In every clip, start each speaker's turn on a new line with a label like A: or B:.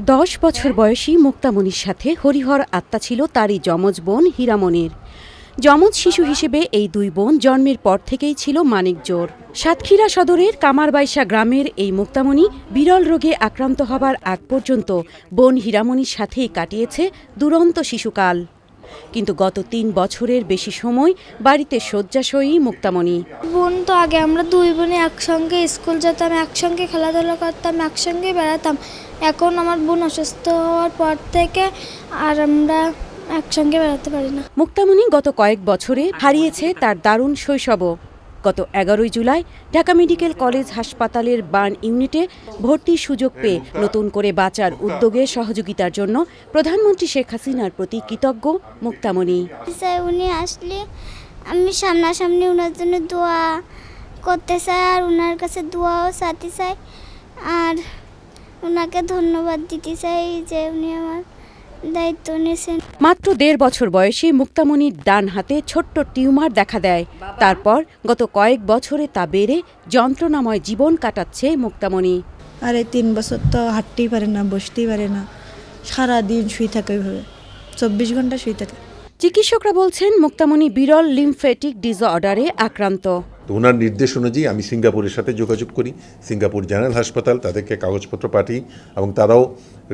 A: দশ বছর বয়সী মুক্তামণির সাথে হরিহর আত্মা ছিল তারই যমজ বোন হীরামণির। যমজ শিশু হিসেবে এই দুই বোন জন্মের পর থেকেই ছিল মানিক জোর। সাতক্ষীরা সদরের কামারবাইশা গ্রামের এই মুক্তামণি বিরল রোগে আক্রান্ত হবার আগ পর্যন্ত বোন হীরামণির সাথেই কাটিয়েছে দুরন্ত শিশুকাল। কিন্তু গত তিন বছরের বেশি সময় বাড়িতে শয্যাশয়ী মুক্তামণি।
B: বোন তো আগে আমরা দুই বোনে একসঙ্গে স্কুল যেতাম একসঙ্গে খেলাধুলা করতাম একসঙ্গে বেড়াতাম। এখন আমার বোন অসুস্থ হওয়ার পর থেকে আর আমরা একসঙ্গে বেড়াতে পারি না।
A: মুক্তামণি গত কয়েক বছরে হারিয়েছে তার দারুণ শৈশবও। গত এগারোই জুলাই ঢাকা মেডিকেল কলেজ হাসপাতালের বার্ন ইউনিটে ভর্তির সুযোগ পেয়ে নতুন করে বাঁচার উদ্যোগে সহযোগিতার জন্য প্রধানমন্ত্রী শেখ হাসিনার প্রতি কৃতজ্ঞ মুক্তামণি।
C: চাই উনি আসলে আমি সামনাসামনি ওনার জন্য দোয়া করতে চাই আর ওনার কাছে দোয়াও চাইতে চাই আর ওনাকে ধন্যবাদ দিতে চাই যে উনি আমার দায়িত্ব নিয়েছেন।
A: মাত্র দেড় বছর বয়সে মুক্তামণির ডান হাতে ছোট্ট টিউমার দেখা দেয়। তারপর গত কয়েক বছরে তা বেড়ে যন্ত্রণাময় জীবন কাটাচ্ছে মুক্তামণি।
D: আরে তিন বছর তো হাঁটতেই পারে না বসতেই পারে না। সারাদিন শুয়ে থাকে ওইভাবে। চব্বিশ ঘণ্টা শুয়ে থাকে।
A: চিকিৎসকরা বলছেন মুক্তামণি বিরল লিমফেটিক ডিসঅর্ডারে আক্রান্ত।
E: তো ওনার নির্দেশ অনুযায়ী আমি সিঙ্গাপুরের সাথে যোগাযোগ করি। সিঙ্গাপুর জেনারেল হাসপাতাল, তাদেরকে কাগজপত্র পাঠিয়ে এবং তারাও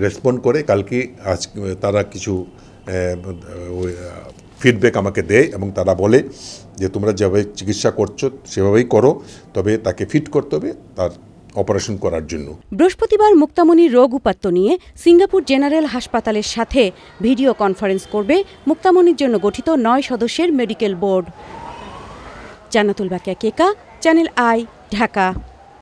E: রেসপন্ড করে, কালকে আজ তারা কিছু ফিডব্যাক আমাকে দেয় এবং তারা বলে যে তোমরা যেভাবে চিকিৎসা করছ সেভাবেই করো, তবে তাকে ফিট করতে হবে তার অপারেশন করার জন্য।
A: বৃহস্পতিবার মুক্তামণির রোগ উপাত্ত নিয়ে সিঙ্গাপুর জেনারেল হাসপাতালের সাথে ভিডিও কনফারেন্স করবে মুক্তামণির জন্য গঠিত নয় সদস্যের medical board. Jannatul Bakia Keka channel I Dhaka